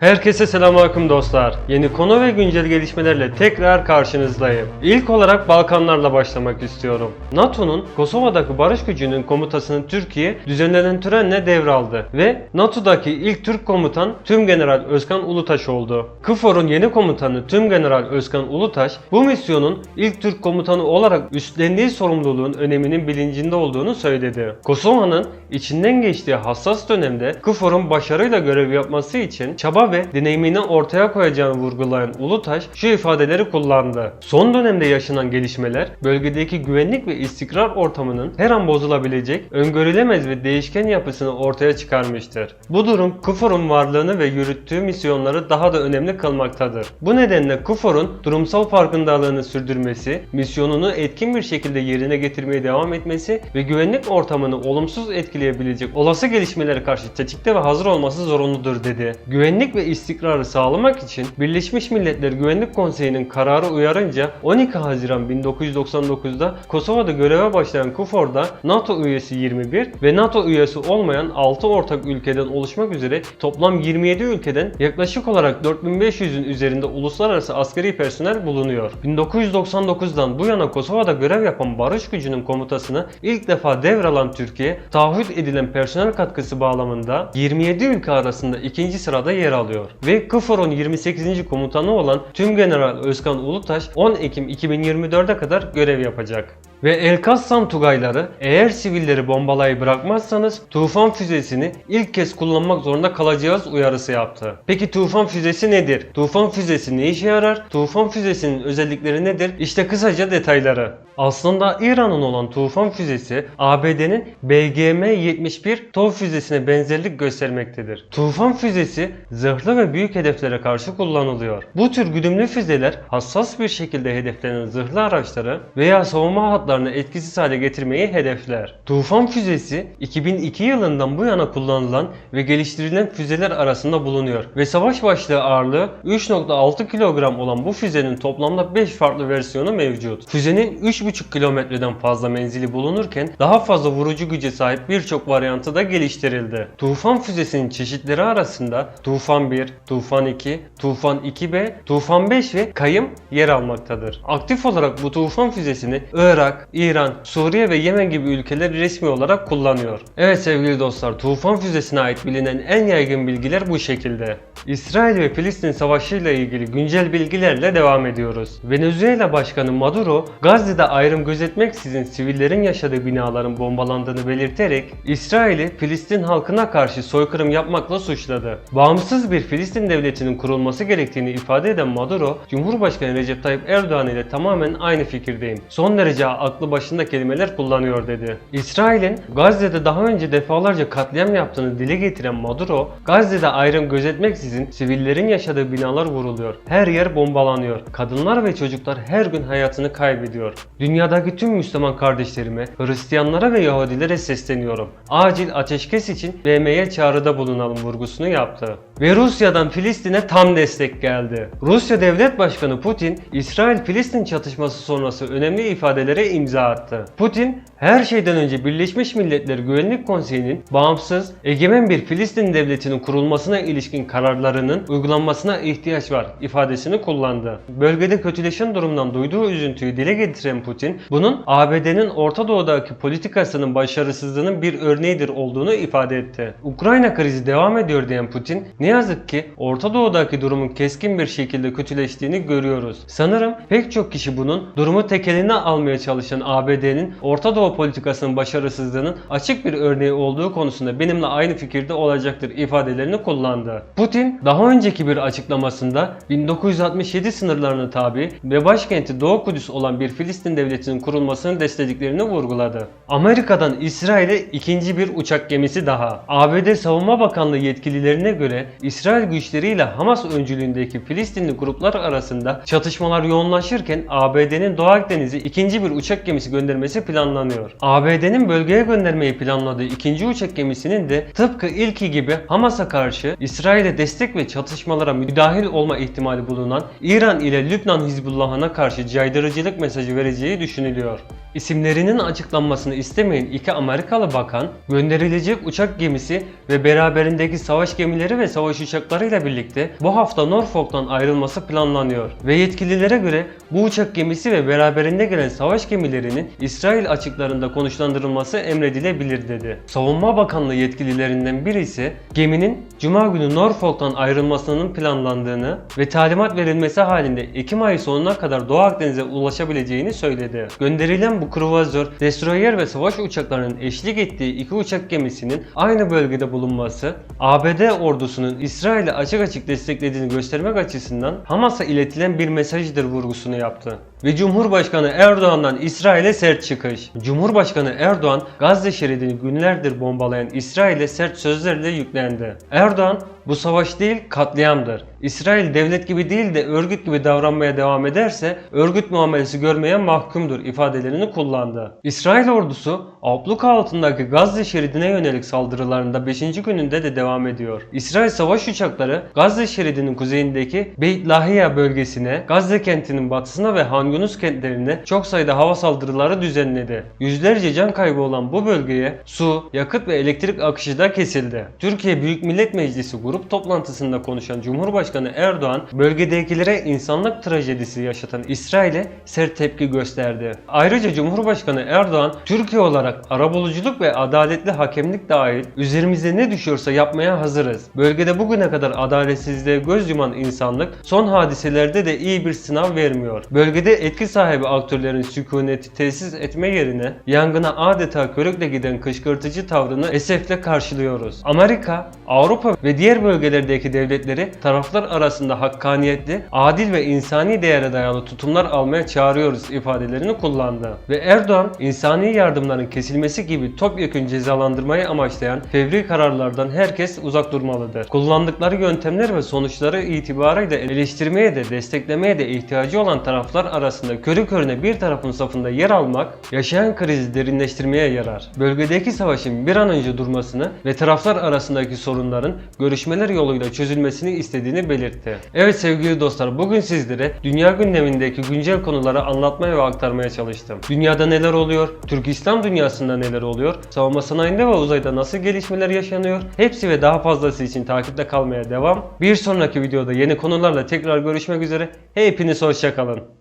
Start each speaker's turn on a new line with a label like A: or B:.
A: Herkese selamünaleyküm dostlar. Yeni konu ve güncel gelişmelerle tekrar karşınızdayım. İlk olarak Balkanlarla başlamak istiyorum. NATO'nun Kosova'daki barış gücünün komutasını Türkiye düzenlenen törenle devraldı ve NATO'daki ilk Türk komutan Tümgeneral Özkan Ulutaş oldu. KFOR'un yeni komutanı Tümgeneral Özkan Ulutaş bu misyonun ilk Türk komutanı olarak üstlendiği sorumluluğun öneminin bilincinde olduğunu söyledi. Kosova'nın içinden geçtiği hassas dönemde KFOR'un başarıyla görev yapması için çaba ve deneyimini ortaya koyacağını vurgulayan Ulutaş şu ifadeleri kullandı. Son dönemde yaşanan gelişmeler bölgedeki güvenlik ve istikrar ortamının her an bozulabilecek, öngörülemez ve değişken yapısını ortaya çıkarmıştır. Bu durum KFOR'un varlığını ve yürüttüğü misyonları daha da önemli kılmaktadır. Bu nedenle KFOR'un durumsal farkındalığını sürdürmesi, misyonunu etkin bir şekilde yerine getirmeye devam etmesi ve güvenlik ortamını olumsuz etkileyebilecek olası gelişmelere karşı tetikte ve hazır olması zorunludur dedi. Güvenlik ve istikrarı sağlamak için Birleşmiş Milletler Güvenlik Konseyi'nin kararı uyarınca 12 Haziran 1999'da Kosova'da göreve başlayan KFOR'da NATO üyesi 21 ve NATO üyesi olmayan 6 ortak ülkeden oluşmak üzere toplam 27 ülkeden yaklaşık olarak 4500'ün üzerinde uluslararası askeri personel bulunuyor. 1999'dan bu yana Kosova'da görev yapan barış gücünün komutasını ilk defa devralan Türkiye, taahhüt edilen personel katkısı bağlamında 27 ülke arasında ikinci sırada yer alıyor. Ve KFOR'un 28. komutanı olan Tümgeneral Özkan Ulutaş 10 Ekim 2024'e kadar görev yapacak. Ve El-Kassam Tugayları eğer sivilleri bombalayı bırakmazsanız Tufan füzesini ilk kez kullanmak zorunda kalacağız uyarısı yaptı. Peki Tufan füzesi nedir? Tufan füzesi ne işe yarar? Tufan füzesinin özellikleri nedir? İşte kısaca detayları. Aslında İran'ın olan Tufan füzesi ABD'nin BGM-71 TOW füzesine benzerlik göstermektedir. Tufan füzesi zırhlı ve büyük hedeflere karşı kullanılıyor. Bu tür güdümlü füzeler hassas bir şekilde hedeflenen zırhlı araçları veya savunma hatlarını etkisiz hale getirmeyi hedefler. Tufan füzesi 2002 yılından bu yana kullanılan ve geliştirilen füzeler arasında bulunuyor ve savaş başlığı ağırlığı 3.6 kilogram olan bu füzenin toplamda 5 farklı versiyonu mevcut. Füzenin 3.5 kilometreden fazla menzili bulunurken daha fazla vurucu güce sahip birçok varyantı da geliştirildi. Tufan füzesinin çeşitleri arasında Tufan 1, Tufan 2, Tufan 2B, Tufan 5 ve Kayım yer almaktadır. Aktif olarak bu Tufan füzesini Irak, İran, Suriye ve Yemen gibi ülkeler resmi olarak kullanıyor. Evet sevgili dostlar, Tufan füzesine ait bilinen en yaygın bilgiler bu şekilde. İsrail ve Filistin savaşı ile ilgili güncel bilgilerle devam ediyoruz. Venezuela Başkanı Maduro, Gazze'de ayrım gözetmeksizin sivillerin yaşadığı binaların bombalandığını belirterek İsrail'i Filistin halkına karşı soykırım yapmakla suçladı. Bağımsız bir Filistin devletinin kurulması gerektiğini ifade eden Maduro, Cumhurbaşkanı Recep Tayyip Erdoğan ile tamamen aynı fikirdeyim. Son derece aklı başında kelimeler kullanıyor dedi. İsrail'in Gazze'de daha önce defalarca katliam yaptığını dile getiren Maduro, Gazze'de ayrım gözetmeksizin sivillerin yaşadığı binalar vuruluyor. Her yer bombalanıyor. Kadınlar ve çocuklar her gün hayatını kaybediyor. Dünyadaki tüm Müslüman kardeşlerime, Hristiyanlara ve Yahudilere sesleniyorum. Acil ateşkes için BM'ye çağrıda bulunalım vurgusunu yaptı. Ve Rusya'dan Filistin'e tam destek geldi. Rusya Devlet Başkanı Putin, İsrail-Filistin çatışması sonrası önemli ifadelere imza attı. Putin, her şeyden önce Birleşmiş Milletler Güvenlik Konseyi'nin bağımsız, egemen bir Filistin devletinin kurulmasına ilişkin kararlarının uygulanmasına ihtiyaç var ifadesini kullandı. Bölgede kötüleşen durumdan duyduğu üzüntüyü dile getiren Putin, bunun ABD'nin Orta Doğu'daki politikasının başarısızlığının bir örneğidir olduğunu ifade etti. Ukrayna krizi devam ediyor diyen Putin, ne yazık ki Orta Doğu'daki durumun keskin bir şekilde kötüleştiğini görüyoruz. Sanırım pek çok kişi bunun durumu tek eline almaya çalışan ABD'nin Orta Doğu politikasının başarısızlığının açık bir örneği olduğu konusunda benimle aynı fikirde olacaktır ifadelerini kullandı. Putin daha önceki bir açıklamasında 1967 sınırlarına tabi ve başkenti Doğu Kudüs olan bir Filistin devletinin kurulmasını desteklediklerini vurguladı. Amerika'dan İsrail'e ikinci bir uçak gemisi daha. ABD Savunma Bakanlığı yetkililerine göre İsrail güçleriyle Hamas öncülüğündeki Filistinli gruplar arasında çatışmalar yoğunlaşırken ABD'nin Doğu Akdeniz'i ikinci bir uçak uçak gemisi göndermesi planlanıyor. ABD'nin bölgeye göndermeyi planladığı ikinci uçak gemisinin de tıpkı ilki gibi Hamas'a karşı İsrail'e destek ve çatışmalara müdahil olma ihtimali bulunan İran ile Lübnan Hizbullah'ına karşı caydırıcılık mesajı vereceği düşünülüyor. İsimlerinin açıklanmasını istemeyen iki Amerikalı bakan, gönderilecek uçak gemisi ve beraberindeki savaş gemileri ve savaş uçaklarıyla birlikte bu hafta Norfolk'tan ayrılması planlanıyor. Ve yetkililere göre bu uçak gemisi ve beraberinde gelen savaş gemilerinin İsrail açıklarında konuşlandırılması emredilebilir dedi. Savunma Bakanlığı yetkililerinden biri ise geminin Cuma günü Norfolk'tan ayrılmasının planlandığını ve talimat verilmesi halinde Ekim ayı sonuna kadar Doğu Akdeniz'e ulaşabileceğini söyledi. Gönderilen bu kruvazör, destroyer ve savaş uçaklarının eşlik ettiği iki uçak gemisinin aynı bölgede bulunması, ABD ordusunun İsrail'i açık açık desteklediğini göstermek açısından Hamas'a iletilen bir mesajdır vurgusunu yaptı. Ve Cumhurbaşkanı Erdoğan'dan İsrail'e sert çıkış. Cumhurbaşkanı Erdoğan Gazze şeridini günlerdir bombalayan İsrail'e sert sözlerle yüklendi. Erdoğan bu savaş değil katliamdır. İsrail devlet gibi değil de örgüt gibi davranmaya devam ederse örgüt muamelesi görmeye mahkumdur ifadelerini kullandı. İsrail ordusu abluka altındaki Gazze şeridine yönelik saldırılarında 5. gününde de devam ediyor. İsrail savaş uçakları Gazze şeridinin kuzeyindeki Beit Lahia bölgesine, Gazze kentinin batısına ve Han Yunus kentlerine çok sayıda hava saldırıları düzenledi. Yüzlerce can kaybı olan bu bölgeye su, yakıt ve elektrik akışı da kesildi. Türkiye Büyük Millet Meclisi grup toplantısında konuşan Cumhurbaşkanı Erdoğan, bölgedekilere insanlık trajedisi yaşatan İsrail'e sert tepki gösterdi. Ayrıca Cumhurbaşkanı Erdoğan, Türkiye olarak arabuluculuk ve adaletli hakemlik dahil üzerimize ne düşüyorsa yapmaya hazırız. Bölgede bugüne kadar adaletsizliğe göz yuman insanlık son hadiselerde de iyi bir sınav vermiyor. Bölgede etki sahibi aktörlerin sükuneti tesis etme yerine yangına adeta körükle giden kışkırtıcı tavrını esefle karşılıyoruz. Amerika, Avrupa ve diğer bölgelerdeki devletleri taraflar arasında hakkaniyetli, adil ve insani değere dayalı tutumlar almaya çağırıyoruz ifadelerini kullandı. Ve Erdoğan, insani yardımların kesilmesi gibi topyekun cezalandırmayı amaçlayan fevri kararlardan herkes uzak durmalıdır. Kullandıkları yöntemler ve sonuçları itibarıyla eleştirmeye de desteklemeye de ihtiyacı olan taraflar arasında körü körüne bir tarafın safında yer almak, yaşayan krizi derinleştirmeye yarar. Bölgedeki savaşın bir an önce durmasını ve taraflar arasındaki sorunların görüşmeler yoluyla çözülmesini istediğini belirtti. Evet sevgili dostlar bugün sizlere dünya gündemindeki güncel konuları anlatmaya ve aktarmaya çalıştım. Dünyada neler oluyor? Türk İslam dünyasında neler oluyor? Savunma sanayinde ve uzayda nasıl gelişmeler yaşanıyor? Hepsi ve daha fazlası için takipte kalmaya devam. Bir sonraki videoda yeni konularla tekrar görüşmek üzere. Hepiniz hoşçakalın.